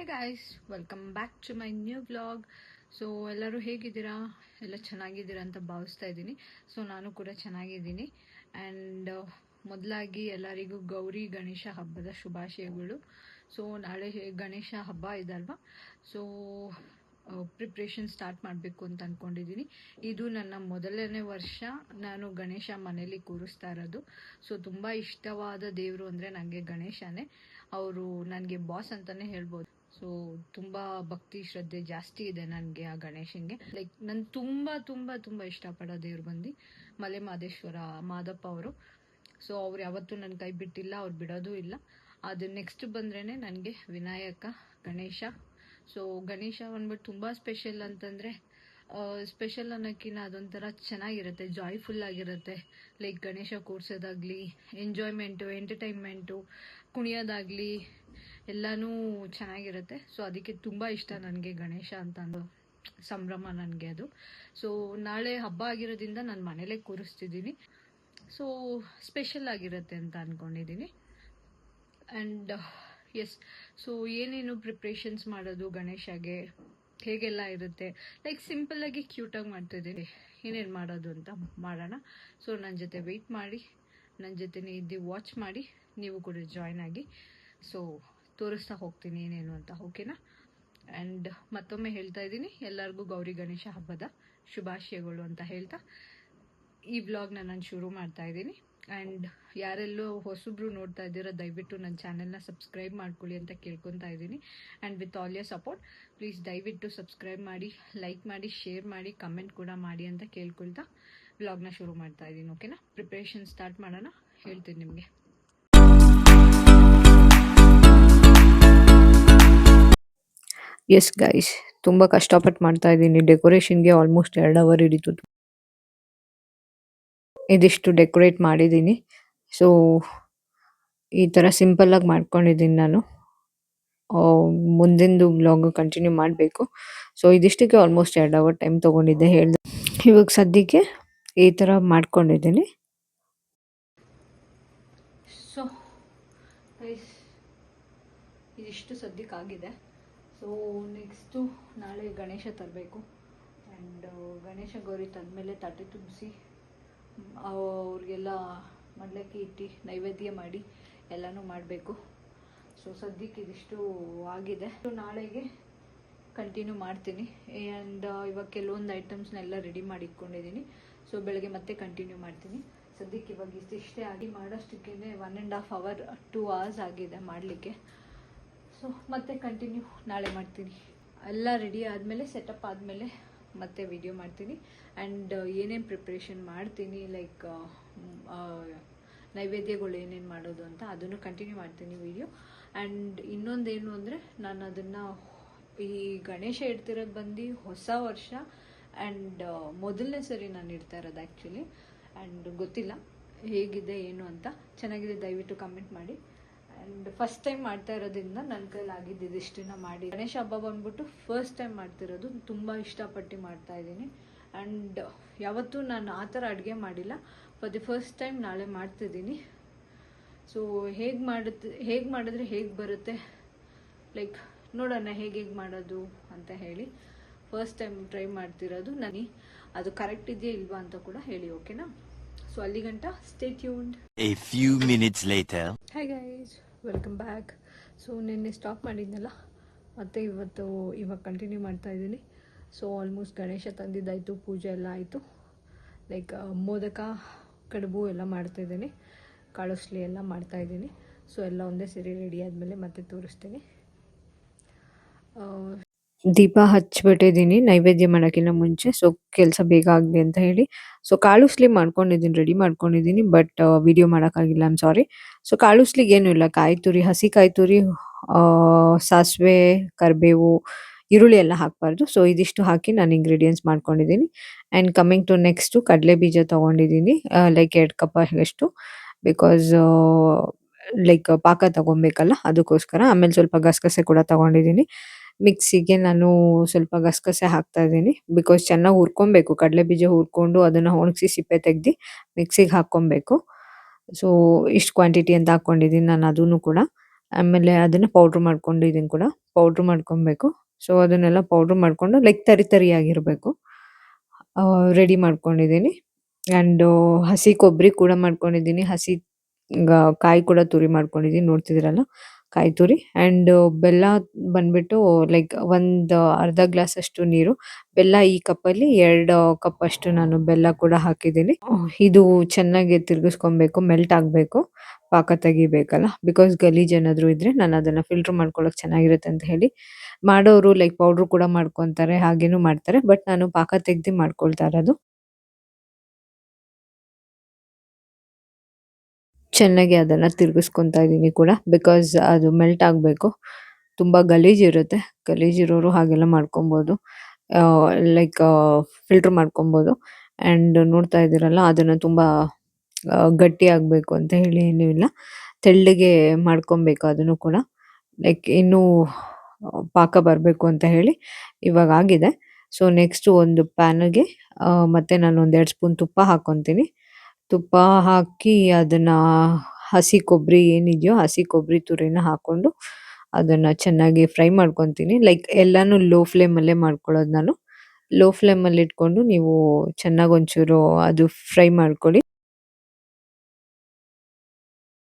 Hey guys welcome back to my new blog so ಎಲ್ಲರೂ ಹೇಗಿದ್ದೀರಾ? ಎಲ್ಲ ಚೆನ್ನಾಗಿದ್ದೀರಾ ಅಂತ ಭಾವಿಸ್ತಾ ಇದ್ದೀನಿ. ಸೊ ನಾನು ಕೂಡ ಚೆನ್ನಾಗಿದ್ದೀನಿ. ಆ್ಯಂಡ್ ಮೊದಲಾಗಿ ಎಲ್ಲರಿಗೂ ಗೌರಿ ಗಣೇಶ ಹಬ್ಬದ ಶುಭಾಶಯಗಳು. ಸೊ ನಾಳೆ ಗಣೇಶ ಹಬ್ಬ ಇದಲ್ವಾ? ಸೊ ಪ್ರಿಪ್ರೇಷನ್ ಸ್ಟಾರ್ಟ್ ಮಾಡಬೇಕು ಅಂತ ಅಂದ್ಕೊಂಡಿದ್ದೀನಿ ಇದು ನನ್ನ ಮೊದಲನೇ ವರ್ಷ ನಾನು ಗಣೇಶ ಮನೇಲಿ ಕೂರಿಸ್ತಾ ಇರೋದು. ಸೊ ತುಂಬ ಇಷ್ಟವಾದ ದೇವರು ಅಂದರೆ ನನಗೆ ಗಣೇಶನೇ. ಅವರು ನನಗೆ ಬಾಸ್ ಅಂತಲೇ ಹೇಳ್ಬೋದು. ಸೊ ತುಂಬಾ ಭಕ್ತಿ ಶ್ರದ್ಧೆ ಜಾಸ್ತಿ ಇದೆ ನನಗೆ ಆ ಗಣೇಶನ್ಗೆ. ಲೈಕ್ ನಾನು ತುಂಬಾ ತುಂಬಾ ತುಂಬಾ ಇಷ್ಟಪಡೋ ದೇವ್ರು ಬಂದು ಮಲೆ ಮಾದೇಶ್ವರ ಮಾದಪ್ಪ ಅವರು. ಸೊ ಅವ್ರು ಯಾವತ್ತೂ ನನ್ನ ಕೈ ಬಿಟ್ಟಿಲ್ಲ, ಅವ್ರು ಬಿಡೋದು ಇಲ್ಲ. ಅದು ನೆಕ್ಸ್ಟ್ ಬಂದ್ರೇನೆ ನನಗೆ ವಿನಾಯಕ, ಗಣೇಶ. ಸೊ ಗಣೇಶ ಬಂದ್ಬಿಟ್ಟು ತುಂಬಾ ಸ್ಪೆಷಲ್ ಅಂತಂದ್ರೆ ಸ್ಪೆಷಲ್ ಅನ್ನೋಕ್ಕಿಂತ ಅದೊಂಥರ ಚೆನ್ನಾಗಿರುತ್ತೆ ಜಾಯ್ಫುಲ್ ಆಗಿರುತ್ತೆ. ಲೈಕ್ ಗಣೇಶ ಕೂರ್ಸೋದಾಗ್ಲಿ ಎಂಜಾಯ್ಮೆಂಟು ಎಂಟರ್ಟೈನ್ಮೆಂಟು ಕುಣಿಯೋದಾಗಲಿ ಎಲ್ಲನೂ ಚೆನ್ನಾಗಿರುತ್ತೆ. ಸೊ ಅದಕ್ಕೆ ತುಂಬ ಇಷ್ಟ ನನಗೆ ಗಣೇಶ ಅಂತ ಅಂದು ಸಂಭ್ರಮ ನನಗೆ ಅದು. ಸೊ ನಾಳೆ ಹಬ್ಬ ಆಗಿರೋದ್ರಿಂದ ನಾನು ಮನೇಲೇ ಕೂರಿಸ್ತಿದ್ದೀನಿ. ಸೊ ಸ್ಪೆಷಲ್ ಆಗಿರುತ್ತೆ ಅಂತ ಅಂದ್ಕೊಂಡಿದ್ದೀನಿ ಆ್ಯಂಡ್ ಎಸ್ ಸೊ ಏನೇನು ಪ್ರಿಪ್ರೇಷನ್ಸ್ ಮಾಡೋದು ಗಣೇಶಗೆ? ಹೇಗೆಲ್ಲ ಇರುತ್ತೆ? ಲೈಕ್ ಸಿಂಪಲ್ಲಾಗಿ ಕ್ಯೂಟಾಗಿ ಮಾಡ್ತಿದ್ದೀನಿ. ಏನೇನು ಮಾಡೋದು ಅಂತ ಮಾಡೋಣ. ಸೊ ನನ್ನ ಜೊತೆ ವೆಯ್ಟ್ ಮಾಡಿ. ನನ್ನ ಜೊತೆ ಇದ್ದು ವಾಚ್ ಮಾಡಿ. ನೀವು ಕೂಡ ಜಾಯ್ನ್ ಆಗಿ. ಸೊ ತೋರಿಸ್ತಾ ಹೋಗ್ತೀನಿ ಏನೇನು ಅಂತ, ಓಕೆನಾ? ಆ್ಯಂಡ್ ಮತ್ತೊಮ್ಮೆ ಹೇಳ್ತಾ ಇದ್ದೀನಿ, ಎಲ್ಲರಿಗೂ ಗೌರಿ ಗಣೇಶ ಹಬ್ಬದ ಶುಭಾಶಯಗಳು ಅಂತ ಹೇಳ್ತಾ ಈ ವ್ಲಾಗ್ನ ನಾನು ಶುರು ಮಾಡ್ತಾ ಇದ್ದೀನಿ. ಆ್ಯಂಡ್ ಯಾರೆಲ್ಲೋ ಹೊಸಬ್ರು ನೋಡ್ತಾ ಇದ್ದೀರೋ, ದಯವಿಟ್ಟು ನನ್ನ ಚಾನೆಲ್ನ ಸಬ್ಸ್ಕ್ರೈಬ್ ಮಾಡ್ಕೊಳ್ಳಿ ಅಂತ ಕೇಳ್ಕೊತಾ ಇದ್ದೀನಿ. And with all your support please ದಯವಿಟ್ಟು ಸಬ್ಸ್ಕ್ರೈಬ್ ಮಾಡಿ ಲೈಕ್ ಮಾಡಿ ಶೇರ್ ಮಾಡಿ ಕಮೆಂಟ್ ಕೂಡ ಮಾಡಿ ಅಂತ ಕೇಳ್ಕೊಳ್ತಾ ವ್ಲಾಗ್ನ ಶುರು ಮಾಡ್ತಾ ಇದ್ದೀನಿ, ಓಕೆನಾ? ಪ್ರಿಪ್ರೇಷನ್ ಸ್ಟಾರ್ಟ್ ಮಾಡೋಣ, ಹೇಳ್ತೀನಿ ನಿಮಗೆ. ಎಸ್ ಗೈಸ್ ತುಂಬ ಕಷ್ಟಪಟ್ಟು ಮಾಡ್ತಾ ಇದ್ದೀನಿ. ಡೆಕೋರೇಷನ್ಗೆ ಆಲ್ಮೋಸ್ಟ್ ಎರಡು ಅವರ್ ಹಿಡಿತು. ಇದಿಷ್ಟು ಡೆಕೋರೇಟ್ ಮಾಡಿದ್ದೀನಿ. ಸೊ ಈ ಥರ ಸಿಂಪಲ್ಲಾಗಿ ಮಾಡ್ಕೊಂಡಿದ್ದೀನಿ ನಾನು. ಮುಂದಿಂದು ಬ್ಲಾಗ್ ಕಂಟಿನ್ಯೂ ಮಾಡಬೇಕು. ಸೊ ಇದಿಷ್ಟಕ್ಕೆ ಆಲ್ಮೋಸ್ಟ್ ಎರಡು ಅವರ್ ಟೈಮ್ ತೊಗೊಂಡಿದ್ದೆ ಹೇಳ್ದೆ. ಇವಾಗ ಸದ್ಯಕ್ಕೆ ಈ ಥರ ಮಾಡ್ಕೊಂಡಿದ್ದೀನಿ. ಸೊ ಇದಿಷ್ಟು ಸದ್ಯಕ್ಕೆ ಆಗಿದೆ. ಸೊ ನೆಕ್ಸ್ಟು ನಾಳೆ ಗಣೇಶ ತರಬೇಕು. ಆ್ಯಂಡ್ ಗಣೇಶ ಗೌರಿ ತಂದಮೇಲೆ ತಟ್ಟೆ ತುಂಬಿಸಿ ಅವ್ರಿಗೆಲ್ಲ ಮಡ್ಲಕ್ಕಿ ಇಟ್ಟು ನೈವೇದ್ಯ ಮಾಡಿ ಎಲ್ಲನೂ ಮಾಡಬೇಕು. ಸೊ ಸದ್ಯಕ್ಕೆ ಇದಿಷ್ಟು ಆಗಿದೆ. ಸೊ ನಾಳೆಗೆ ಕಂಟಿನ್ಯೂ ಮಾಡ್ತೀನಿ. ಆ್ಯಂಡ್ ಇವಾಗ ಕೆಲವೊಂದು ಐಟಮ್ಸ್ನೆಲ್ಲ ರೆಡಿ ಮಾಡಿ ಇಟ್ಕೊಂಡಿದ್ದೀನಿ. ಸೊ ಬೆಳಗ್ಗೆ ಮತ್ತೆ ಕಂಟಿನ್ಯೂ ಮಾಡ್ತೀನಿ. ಸದ್ಯಕ್ಕೆ ಇವಾಗ ಇಷ್ಟಿಷ್ಟೇ ಆಗಿ ಮಾಡೋಷ್ಟಕ್ಕೇ one and half hour two hours ಆಗಿದೆ ಮಾಡಲಿಕ್ಕೆ. ಸೊ ಮತ್ತೆ ಕಂಟಿನ್ಯೂ ನಾಳೆ ಮಾಡ್ತೀನಿ. ಎಲ್ಲ ರೆಡಿ ಆದಮೇಲೆ ಸೆಟಪ್ ಆದಮೇಲೆ ಮತ್ತೆ ವಿಡಿಯೋ ಮಾಡ್ತೀನಿ. ಆ್ಯಂಡ್ ಏನೇನು ಪ್ರಿಪ್ರೇಷನ್ ಮಾಡ್ತೀನಿ ಲೈಕ್ ನೈವೇದ್ಯಗಳು ಏನೇನು ಮಾಡೋದು ಅಂತ ಅದನ್ನು ಕಂಟಿನ್ಯೂ ಮಾಡ್ತೀನಿ ವಿಡಿಯೋ ಆ್ಯಂಡ್ ಇನ್ನೊಂದೇನು ಅಂದರೆ, ನಾನು ಅದನ್ನು ಈ ಗಣೇಶ ಇಡ್ತಿರೋದು ಬಂದು ಹೊಸ ವರ್ಷ ಆ್ಯಂಡ್ ಮೊದಲನೇ ಸರಿ ನಾನು ಇಡ್ತಾ ಇರೋದು ಆ್ಯಕ್ಚುಲಿ ಆ್ಯಂಡ್ ಗೊತ್ತಿಲ್ಲ ಹೇಗಿದೆ, ಏನು ಅಂತ. ಚೆನ್ನಾಗಿದೆ, ದಯವಿಟ್ಟು ಕಮೆಂಟ್ ಮಾಡಿ. ಆ್ಯಂಡ್ ಫಸ್ಟ್ ಟೈಮ್ ಮಾಡ್ತಾ ಇರೋದ್ರಿಂದ ನನ್ನ ಕೈಲಿ ಆಗಿದ್ದು ಇದಿಷ್ಟನ್ನ ಮಾಡಿ. ಗಣೇಶ ಹಬ್ಬ ಬಂದ್ಬಿಟ್ಟು ಫಸ್ಟ್ ಟೈಮ್ ಮಾಡ್ತಿರೋದು ತುಂಬ ಇಷ್ಟಪಟ್ಟು ಮಾಡ್ತಾ ಇದ್ದೀನಿ. ಆ್ಯಂಡ್ ಯಾವತ್ತೂ ನಾನು ಆ ಥರ ಅಡುಗೆ ಮಾಡಿಲ್ಲ. ಫಾರ್ ದಿ ಫಸ್ಟ್ ಟೈಮ್ ನಾಳೆ ಮಾಡ್ತಿದ್ದೀನಿ ಸೊ ಹೇಗೆ ಮಾಡುತ್ತೆ ಹೇಗೆ ಮಾಡಿದ್ರೆ ಹೇಗೆ ಬರುತ್ತೆ? ಲೈಕ್ ನೋಡೋಣ ಹೇಗೆ ಹೇಗೆ ಮಾಡೋದು ಅಂತ ಹೇಳಿ. ಫಸ್ಟ್ ಟೈಮ್ ಟ್ರೈ ಮಾಡ್ತಿರೋದು ನನಗೆ. ಅದು ಕರೆಕ್ಟ್ ಇದೆಯಾ ಇಲ್ವಾ ಅಂತ ಕೂಡ ಹೇಳಿ ಓಕೆನಾ so ಅಲ್ಲಿಗಂಟ stay tuned A few minutes later. Hi guys welcome back so ನಿನ್ನೆ ಸ್ಟಾಪ್ ಮಾಡಿದ್ನಲ್ಲ? ಮತ್ತು ಇವತ್ತು ಇವಾಗ ಕಂಟಿನ್ಯೂ ಮಾಡ್ತಾ ಇದ್ದೀನಿ. ಸೊ ಆಲ್ಮೋಸ್ಟ್ ಗಣೇಶ ತಂದಿದ್ದಾಯಿತು, ಪೂಜೆ ಎಲ್ಲ ಆಯಿತು. ಲೈಕ್ ಮೋದಕ, ಕಡುಬು ಎಲ್ಲ ಮಾಡ್ತಾಯಿದ್ದೀನಿ ಕಾಳುಸ್ಲಿ ಎಲ್ಲ ಮಾಡ್ತಾಯಿದ್ದೀನಿ ಸೊ ಎಲ್ಲ ಒಂದೇ ಸೇರಿ ರೆಡಿ ಆದಮೇಲೆ ಮತ್ತೆ ತೋರಿಸ್ತೀನಿ. ದೀಪ ಹಚ್ಬಿಟ್ಟಿದ್ದೀನಿ, ನೈವೇದ್ಯ ಮಾಡೋಕ್ಕಿಂತ ಮುಂಚೆ. ಸೊ ಕೆಲಸ ಬೇಗ ಆಗಲಿ ಅಂತ ಹೇಳಿ. ಸೊ ಕಾಳುಸ್ಲಿ ಮಾಡ್ಕೊಂಡಿದ್ದೀನಿ ರೆಡಿ ಮಾಡ್ಕೊಂಡಿದ್ದೀನಿ ಬಟ್ ವಿಡಿಯೋ ಮಾಡೋಕ್ಕಾಗಿಲ್ಲ ಐಮ್ ಸಾರಿ ಸೊ ಕಾಳುಸ್ಲಿಗೆ ಏನೂ ಇಲ್ಲ, ಕಾಯಿ ತುರಿ, ಹಸಿ ಕಾಯಿ ತುರಿ ಸಾಸಿವೆ, ಕರಿಬೇವು, ಈರುಳ್ಳಿ ಎಲ್ಲ ಹಾಕಬಾರ್ದು. ಸೊ ಇದಿಷ್ಟು ಹಾಕಿ ನಾನು ಇಂಗ್ರೀಡಿಯೆಂಟ್ಸ್ ಮಾಡ್ಕೊಂಡಿದ್ದೀನಿ. ಆ್ಯಂಡ್ ಕಮಿಂಗ್ ಟು ನೆಕ್ಸ್ಟು ಕಡಲೆ ಬೀಜ ತೊಗೊಂಡಿದ್ದೀನಿ ಲೈಕ್ ಎರಡು ಕಪ್ ಅಷ್ಟು. ಬಿಕಾಸ್ ಲೈಕ್ ಪಾಕ ತಗೊಬೇಕಲ್ಲ, ಅದಕ್ಕೋಸ್ಕರ. ಆಮೇಲೆ ಸ್ವಲ್ಪ ಗಸಗಸೆ ಕೂಡ ತಗೊಂಡಿದ್ದೀನಿ. ಮಿಕ್ಸಿಗೆ ನಾನು ಸ್ವಲ್ಪ ಗಸಗಸೆ ಹಾಕ್ತಾ ಇದ್ದೀನಿ. ಬಿಕಾಸ್ ಚೆನ್ನಾಗಿ ಹುರ್ಕೊಬೇಕು. ಕಡಲೆ ಬೀಜ ಹುರ್ಕೊಂಡು ಅದನ್ನು ಒಣಗಿಸಿ ಸಿಪ್ಪೆ ತೆಗ್ದು ಮಿಕ್ಸಿಗೆ ಹಾಕ್ಕೊಬೇಕು. ಸೊ ಇಷ್ಟು ಕ್ವಾಂಟಿಟಿ ಅಂತ ಹಾಕ್ಕೊಂಡಿದ್ದೀನಿ ನಾನು ಅದನ್ನು ಕೂಡ. ಆಮೇಲೆ ಅದನ್ನ ಪೌಡ್ರ್ ಮಾಡ್ಕೊಂಡಿದ್ದೀನಿ ಕೂಡ ಪೌಡ್ರ್ ಮಾಡ್ಕೊಬೇಕು. ಸೊ ಅದನ್ನೆಲ್ಲ ಪೌಡ್ರ್ ಮಾಡ್ಕೊಂಡು ಲೈಕ್ ತರಿ ತರಿಯಾಗಿರಬೇಕು ರೆಡಿ ಮಾಡ್ಕೊಂಡಿದ್ದೀನಿ. ಆ್ಯಂಡ್ ಹಸಿ ಕೊಬ್ಬರಿ ಕೂಡ ಮಾಡ್ಕೊಂಡಿದ್ದೀನಿ. ಹಸಿ ಕಾಯಿ ಕೂಡ ತುರಿ ಮಾಡ್ಕೊಂಡಿದ್ದೀನಿ. ನೋಡ್ತಿದ್ದೀರಲ್ಲ? ಕಾಯಿ ಅಂಡ್ ಬೆಲ್ಲ ಬಂದ್ಬಿಟ್ಟು ಲೈಕ್ ಒಂದು ಅರ್ಧ ಗ್ಲಾಸ್ ಅಷ್ಟು ನೀರು. ಬೆಲ್ಲ ಈ ಕಪ್ಪಲ್ಲಿ, ಎರಡು ಕಪ್ ಅಷ್ಟು ನಾನು ಬೆಲ್ಲ ಕೂಡ ಹಾಕಿದ್ದೀನಿ. ಇದು ಚೆನ್ನಾಗಿ ತಿರುಗಿಸ್ಕೊಬೇಕು ಮೆಲ್ಟ್ ಆಗಬೇಕು, ಪಾಕ ತೆಗಿಬೇಕಲ್ಲ? ಬಿಕಾಸ್ ಗಲೀಜ್ ಏನಾದ್ರು ಇದ್ರೆ ನಾನು ಅದನ್ನ ಫಿಲ್ಟರ್ ಮಾಡ್ಕೊಳಕ್ಕೆ ಚೆನ್ನಾಗಿರುತ್ತೆ ಅಂತ ಹೇಳಿ. ಮಾಡೋರು ಲೈಕ್ ಪೌಡರ್ ಕೂಡ ಮಾಡ್ಕೊಂತಾರೆ, ಹಾಗೇನು ಮಾಡ್ತಾರೆ. ಬಟ್ ನಾನು ಪಾಕ ತೆಗ್ದು ಮಾಡ್ಕೊಳ್ತಾ ಇರೋದು. ಚೆನ್ನಾಗಿ ಅದನ್ನ ತಿರುಗಿಸ್ಕೊತ ಇದ್ದೀನಿ ಕೂಡ ಬಿಕಾಸ್ ಅದು ಮೆಲ್ಟ್ ಆಗಬೇಕು. ತುಂಬಾ ಗಲೀಜ್ ಇರುತ್ತೆ. ಗಲೀಜ್ ಇರೋರು ಹಾಗೆಲ್ಲ ಮಾಡ್ಕೊಬೋದು. ಲೈಕ್ ಫಿಲ್ಟರ್ ಮಾಡ್ಕೊಬೋದು. ಆ್ಯಂಡ್ ನೋಡ್ತಾ ಇದ್ದೀರಲ್ಲ, ಅದನ್ನ ತುಂಬಾ ಗಟ್ಟಿ ಆಗಬೇಕು ಅಂತ ಹೇಳಿ ಏನೂ ಇಲ್ಲ. ತೆಳ್ಳಗೆ ಮಾಡ್ಕೊಬೇಕು ಅದನ್ನು ಕೂಡ. ಲೈಕ್ ಇನ್ನೂ ಪಾಕ ಬರಬೇಕು ಅಂತ ಹೇಳಿ ಇವಾಗ ಆಗಿದೆ. ಸೊ ನೆಕ್ಸ್ಟ್ ಒಂದು ಪ್ಯಾನಿಗೆ ಮತ್ತೆ ನಾನು ಒಂದೆರಡು ಸ್ಪೂನ್ ತುಪ್ಪ ಹಾಕೊಂತೀನಿ. ತುಪ್ಪ ಹಾಕಿ ಅದನ್ನ ಹಸಿ ಕೊಬ್ಬರಿ ಏನಿದೆಯೋ ಹಸಿ ಕೊಬ್ಬರಿ ತುರಿನ ಹಾಕೊಂಡು ಅದನ್ನ ಚೆನ್ನಾಗಿ ಫ್ರೈ ಮಾಡ್ಕೊಂತೀನಿ. ಲೈಕ್ ಎಲ್ಲಾನು ಲೋ ಫ್ಲೇಮಲ್ಲೇ ಮಾಡ್ಕೊಳ್ಳೋದು ನಾನು. ಲೋ ಫ್ಲೇಮಲ್ಲಿ ಇಟ್ಕೊಂಡು ನೀವು ಚೆನ್ನಾಗಿ ಒಂಚೂರು ಅದು ಫ್ರೈ ಮಾಡ್ಕೊಳ್ಳಿ.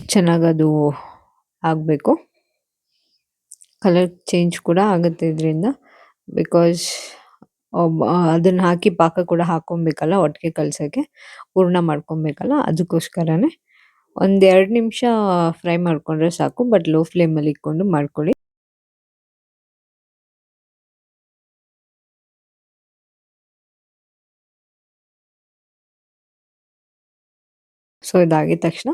ಚೆನ್ನಾಗಿ ಅದು ಆಗಬೇಕು. ಕಲರ್ ಚೇಂಜ್ ಕೂಡ ಆಗುತ್ತೆ ಇದರಿಂದ. ಬಿಕಾಸ್ ಅದನ್ನ ಹಾಕಿ ಪಾಕ ಕೂಡ ಹಾಕೊಬೇಕಲ್ಲ ಒಟ್ಟಿಗೆ ಕಲ್ಸಕ್ಕೆ ಹೂರ್ಣ ಮಾಡ್ಕೊಬೇಕಲ್ಲ? ಅದಕ್ಕೋಸ್ಕರನೇ ಒಂದ್ ಎರಡು ನಿಮಿಷ ಫ್ರೈ ಮಾಡ್ಕೊಂಡ್ರೆ ಸಾಕು, ಬಟ್ ಲೋ ಫ್ಲೇಮ್ ಅಲ್ಲಿ ಇಟ್ಕೊಂಡು ಮಾಡ್ಕೊಳ್ಳಿ. ಸೊ, ಇದಾಗಿದ ತಕ್ಷಣ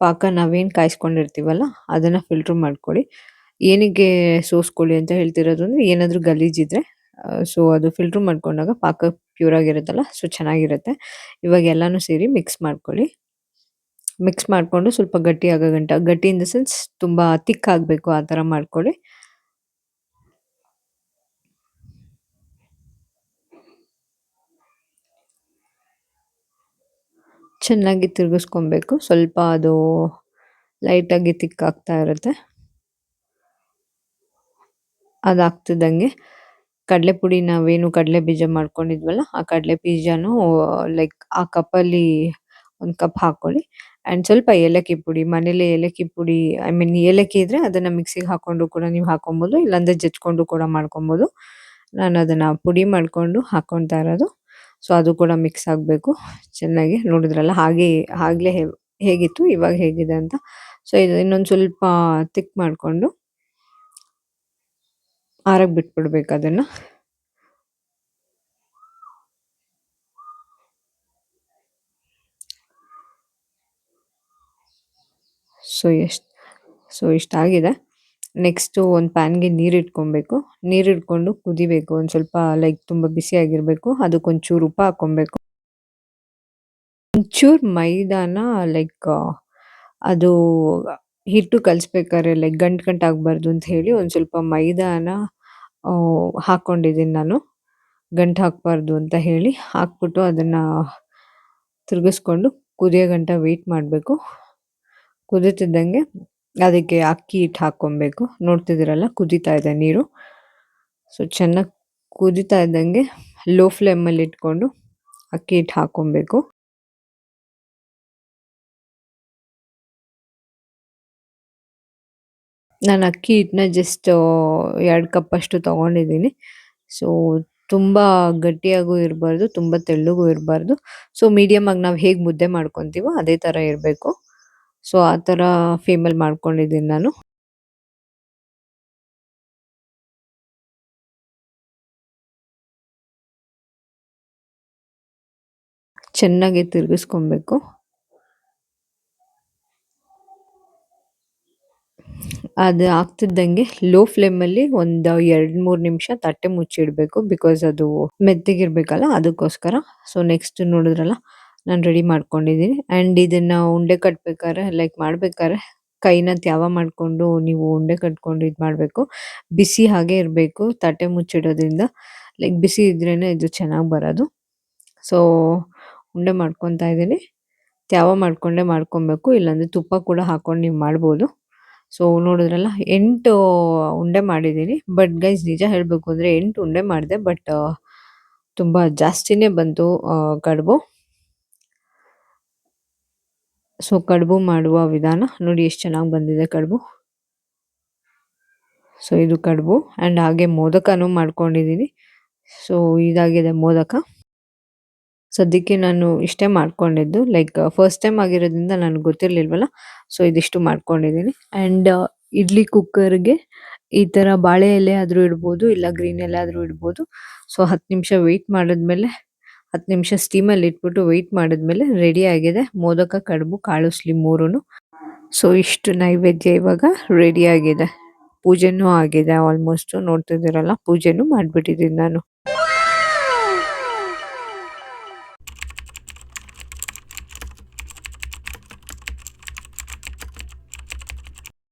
ಪಾಕ ನಾವೇನ್ ಕಾಯಿಸ್ಕೊಂಡಿರ್ತೀವಲ್ಲ, ಅದನ್ನ ಫಿಲ್ಟರ್ ಮಾಡ್ಕೊಳ್ಳಿ. ಏನಿಗೆ ಸೋಸ್ಕೊಳ್ಳಿ ಅಂತ ಹೇಳ್ತಿರೋದು ಅಂದ್ರೆ ಏನಾದ್ರೂ ಗಲೀಜಿದ್ರೆ ಸೊ ಅದು ಫಿಲ್ಟರ್ ಮಾಡ್ಕೊಂಡಾಗ ಪಾಕ ಪ್ಯೂರ್ ಆಗಿರುತ್ತಲ್ಲ ಸೊ ಚೆನ್ನಾಗಿರುತ್ತೆ. ಇವಾಗ ಎಲ್ಲಾನು ಸೇರಿ ಮಿಕ್ಸ್ ಮಾಡ್ಕೊಳ್ಳಿ. ಮಿಕ್ಸ್ ಮಾಡ್ಕೊಂಡು ಸ್ವಲ್ಪ ಗಟ್ಟಿ ಆಗೋ ಗಂಟ, ಗಟ್ಟಿ ಇನ್ ದ ಸೆನ್ಸ್ ತುಂಬಾ ತಿಕ್ ಆಗಬೇಕು ಆ ಥರ ಮಾಡ್ಕೊಳ್ಳಿ. ಚೆನ್ನಾಗಿ ತಿರುಗಿಸ್ಕೊಬೇಕು. ಸ್ವಲ್ಪ ಅದು ಲೈಟ್ ಆಗಿ ತಿಕ್ ಆಗ್ತಾ ಇರುತ್ತೆ. ಅದಾಗ್ತಿದ್ದಂಗೆ. ಕಡಲೆ ಪುಡಿ ನಾವೇನು ಕಡಲೆ ಬೀಜ ಮಾಡ್ಕೊಂಡಿದ್ವಲ್ಲ, ಆ ಕಡಲೆ ಬೀಜನು ಲೈಕ್ ಆ ಕಪ್ಪಲ್ಲಿ ಒಂದ್ ಕಪ್ ಹಾಕೊಳ್ಳಿ. ಅಂಡ್ ಸ್ವಲ್ಪ ಏಲಕ್ಕಿ ಪುಡಿ, ಮನೇಲೆ ಏಲಕ್ಕಿ ಪುಡಿ ಐ ಮೀನ್ ಏಲಕ್ಕಿ ಇದ್ರೆ ಅದನ್ನ ಮಿಕ್ಸಿಗೆ ಹಾಕೊಂಡು ಕೂಡ ನೀವು ಹಾಕೊಬಹುದು ಇಲ್ಲಾಂದ್ರೆ ಜಜ್ಕೊಂಡು ಕೂಡ ಮಾಡ್ಕೊಬಹುದು ನಾನು ಅದನ್ನ ಪುಡಿ ಮಾಡ್ಕೊಂಡು ಹಾಕೊಂತಾ ಇರೋದು. ಸೊ ಅದು ಕೂಡ ಮಿಕ್ಸ್ ಆಗ್ಬೇಕು. ಚೆನ್ನಾಗಿ ನೋಡಿದ್ರಲ್ಲ, ಹಾಗೆ ಆಗ್ಲೇ ಹೇಗಿತ್ತು, ಇವಾಗ ಹೇಗಿದೆ ಅಂತ. ಸೊ ಇದು ಇನ್ನೊಂದ್ ಸ್ವಲ್ಪ ತಿಕ್ ಮಾಡ್ಕೊಂಡು ಆರಕ್ ಬಿಟ್ಬಿಡ್ಬೇಕು ಅದನ್ನ. ಸೊ ಎಷ್ಟು ಸೊ ಇಷ್ಟಾಗಿದೆ ನೆಕ್ಸ್ಟು ಒಂದು ಪ್ಯಾನ್ಗೆ ನೀರು ಇಟ್ಕೊಬೇಕು. ನೀರು ಇಟ್ಕೊಂಡು ಕುದಿಬೇಕು. ಒಂದು ಸ್ವಲ್ಪ ಲೈಕ್ ತುಂಬ ಬಿಸಿ ಆಗಿರಬೇಕು. ಅದಕ್ಕೆ ಒಂಚೂರು ಉಪ್ಪು ಹಾಕ್ಕೊಬೇಕು. ಒಂಚೂರು ಮೈದಾನ ಲೈಕ್ ಅದು ಹಿಟ್ಟು ಕಲಿಸ್ಬೇಕಾದ್ರೆ ಲೈಕ್ ಗಂಟು ಗಂಟ್ ಆಗ್ಬಾರ್ದು ಅಂತ ಹೇಳಿ ಒಂದು ಸ್ವಲ್ಪ ಮೈದಾನ ಹಾಕ್ಕೊಂಡಿದ್ದೀನಿ ನಾನು. ಗಂಟು ಹಾಕ್ಬಾರ್ದು ಅಂತ ಹೇಳಿ ಹಾಕ್ಬಿಟ್ಟು ಅದನ್ನ ತಿರುಗಿಸ್ಕೊಂಡು ಕುದಿಯೋ ಗಂಟ ವೇಟ್ ಮಾಡಬೇಕು. ಕುದೀತಿದ್ದಂಗೆ ಅದಕ್ಕೆ ಅಕ್ಕಿ ಹಿಟ್ಟು ಹಾಕೊಬೇಕು ನೋಡ್ತಿದ್ದೀರಲ್ಲ, ಕುದೀತಾ ಇದೆ ನೀರು. ಸೊ ಚೆನ್ನಾಗಿ ಕುದೀತಾ ಇದ್ದಂಗೆ ಲೋ ಫ್ಲೇಮಲ್ಲಿ ಇಟ್ಕೊಂಡು ಅಕ್ಕಿ ಹಿಟ್ಟು ಹಾಕೊಬೇಕು ನಾನು ಅಕ್ಕಿ ಹಿಟ್ಟನ್ನ ಜಸ್ಟ್ ಎರಡು ಕಪ್ ಅಷ್ಟು ತಗೊಂಡಿದ್ದೀನಿ. ಸೊ ತುಂಬಾ ಗಟ್ಟಿಯಾಗೂ ಇರಬಾರ್ದು, ತುಂಬಾ ತೆಳ್ಳಗೂ ಇರಬಾರ್ದು. ಸೊ ಮೀಡಿಯಂ ಆಗಿ ನಾವು ಹೇಗೆ ಮುದ್ದೆ ಮಾಡ್ಕೊಂತೀವೋ ಅದೇ ತರ ಇರಬೇಕು. ಸೊ ಆ ತರ ಫೇಮಲ್ ಮಾಡ್ಕೊಂಡಿದ್ದೀನಿ ನಾನು. ಚೆನ್ನಾಗಿ ತಿರ್ಗಿಸ್ಕೊಬೇಕು. ಅದು ಆಗ್ತಿದ್ದಂಗೆ ಲೋ ಫ್ಲೇಮಲ್ಲಿ ಒಂದು ಎರಡು ಮೂರು ನಿಮಿಷ ತಟ್ಟೆ ಮುಚ್ಚಿಡಬೇಕು ಬಿಕಾಸ್ ಅದು ಮೆತ್ತಗಿರ್ಬೇಕಲ್ಲ, ಅದಕ್ಕೋಸ್ಕರ. ಸೊ ನೆಕ್ಸ್ಟ್ ನೋಡಿದ್ರಲ್ಲ, ನಾನು ರೆಡಿ ಮಾಡ್ಕೊಂಡಿದ್ದೀನಿ ಆ್ಯಂಡ್ ಇದನ್ನು ಉಂಡೆ ಕಟ್ಬೇಕಾದ್ರೆ ಲೈಕ್ ಮಾಡ್ಬೇಕಾದ್ರೆ ಕೈನ ತ್ಯಾವ ಮಾಡ್ಕೊಂಡು ನೀವು ಉಂಡೆ ಕಟ್ಕೊಂಡು ಇದು ಮಾಡಬೇಕು. ಬಿಸಿ ಹಾಗೆ ಇರಬೇಕು ತಟ್ಟೆ ಮುಚ್ಚಿಡೋದ್ರಿಂದ. ಲೈಕ್ ಬಿಸಿ ಇದ್ರೇ ಇದು ಚೆನ್ನಾಗಿ ಬರೋದು. ಸೊ ಉಂಡೆ ಮಾಡ್ಕೊತಾ ಇದ್ದೀನಿ ತ್ಯಾವ ಮಾಡಿಕೊಂಡೇ ಮಾಡ್ಕೊಬೇಕು. ಇಲ್ಲಾಂದ್ರೆ ತುಪ್ಪ ಕೂಡ ಹಾಕೊಂಡು ನೀವು ಮಾಡ್ಬೋದು. ಸೊ ನೋಡಿದ್ರಲ್ಲ, ಎಂಟು ಉಂಡೆ ಮಾಡಿದ್ದೀನಿ. ಬಟ್ ಗೈಸ್ ನಿಜ ಹೇಳಬೇಕು ಅಂದರೆ ಎಂಟು ಉಂಡೆ ಮಾಡಿದೆ. ಬಟ್ ತುಂಬ ಜಾಸ್ತಿನೇ ಬಂತು ಕಡುಬು. ಸೊ ಕಡುಬು ಮಾಡುವ ವಿಧಾನ. ನೋಡಿ ಎಷ್ಟು ಚೆನ್ನಾಗಿ ಬಂದಿದೆ ಕಡುಬು. ಸೊ ಇದು ಕಡುಬು. ಆ್ಯಂಡ್ ಹಾಗೆ ಮೋದಕನೂ ಮಾಡ್ಕೊಂಡಿದ್ದೀನಿ. ಸೊ ಇದಾಗಿದೆ ಮೋದಕ. ಸದ್ಯಕ್ಕೆ ನಾನು ಇಷ್ಟೇ ಮಾಡ್ಕೊಂಡಿದ್ದು. ಲೈಕ್ ಫಸ್ಟ್ ಟೈಮ್ ಆಗಿರೋದ್ರಿಂದ ನನಗೆ ಗೊತ್ತಿರ್ಲಿಲ್ವಲ್ಲ? ಸೊ ಇದಿಷ್ಟು ಮಾಡ್ಕೊಂಡಿದ್ದೀನಿ ಆ್ಯಂಡ್ ಇಡ್ಲಿ ಕುಕ್ಕರ್ಗೆ ಈ ಥರ ಬಾಳೆ ಎಲೆ ಆದರೂ ಇಡ್ಬೋದು, ಇಲ್ಲ ಗ್ರೀನ್ ಎಲೆ ಆದರೂ ಇಡ್ಬೋದು. ಸೊ ಹತ್ತು ನಿಮಿಷ ವೆಯ್ಟ್ ಮಾಡಿದ್ಮೇಲೆ, ಹತ್ತು ನಿಮಿಷ ಸ್ಟೀಮಲ್ಲಿ ಇಟ್ಬಿಟ್ಟು ವೆಯ್ಟ್ ಮಾಡಿದ್ಮೇಲೆ ರೆಡಿ ಆಗಿದೆ. ಮೋದಕ, ಕಡುಬು ಕಾಳುಸ್ಲಿ ಮೂರೂ ಸೊ ಇಷ್ಟು ನೈವೇದ್ಯ ಇವಾಗ ರೆಡಿ ಆಗಿದೆ. ಪೂಜೆನೂ ಆಗಿದೆ ಆಲ್ಮೋಸ್ಟ್ ನೋಡ್ತಿದ್ದೀರಲ್ಲ? ಪೂಜೆನೂ ಮಾಡಿಬಿಟ್ಟಿದ್ದೀನಿ ನಾನು.